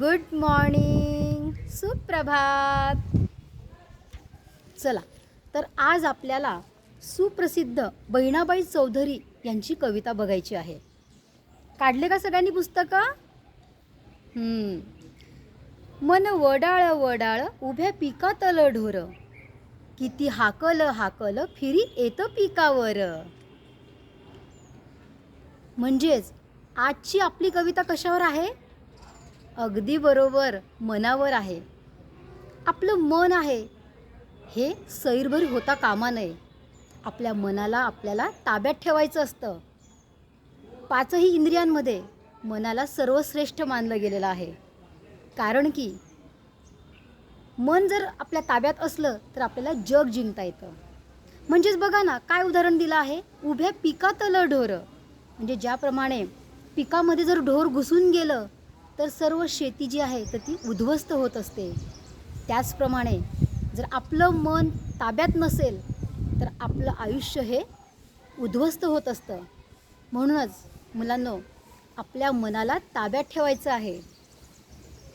Good morning सुप्रभात. चला तर आज आपल्याला सुप्रसिद्ध बहिणाबाई चौधरी यांची कविता बघायची आहे. काढले का सगळ्यांनी पुस्तकं? मन वडाळ वडाळ उभ्या पिकातल ढोर. किती हाकल हाकल फिरी येतं पिकावर. म्हणजेच आजची आपली कविता कशावर आहे? अगदी बरोबर मनावर आहे. आपलं मन आहे. हे सैरभर होता कामा नये. आपल्या मनाला आपल्याला ताब्यात ठेवायचं असतं. पाचही इंद्रियांमध्ये मनाला सर्वश्रेष्ठ मानलं गेलेलं आहे. कारण की मन जर आपल्या ताब्यात असलं तर आपल्याला जग जिंकता येतं. म्हणजेच बघा ना काय उदाहरण दिलं आहे? उभ्या पिकातलं ढोरं. म्हणजे ज्याप्रमाणे पिकामध्ये जर ढोर घुसून गेलं तर सर्व शेती जी आहे तर ती उद्ध्वस्त होत असते. त्याचप्रमाणे जर आपलं मन ताब्यात नसेल तर आपलं आयुष्य हे उद्ध्वस्त होत असतं. म्हणूनच मुलांनो आपल्या मनाला ताब्यात ठेवायचं आहे.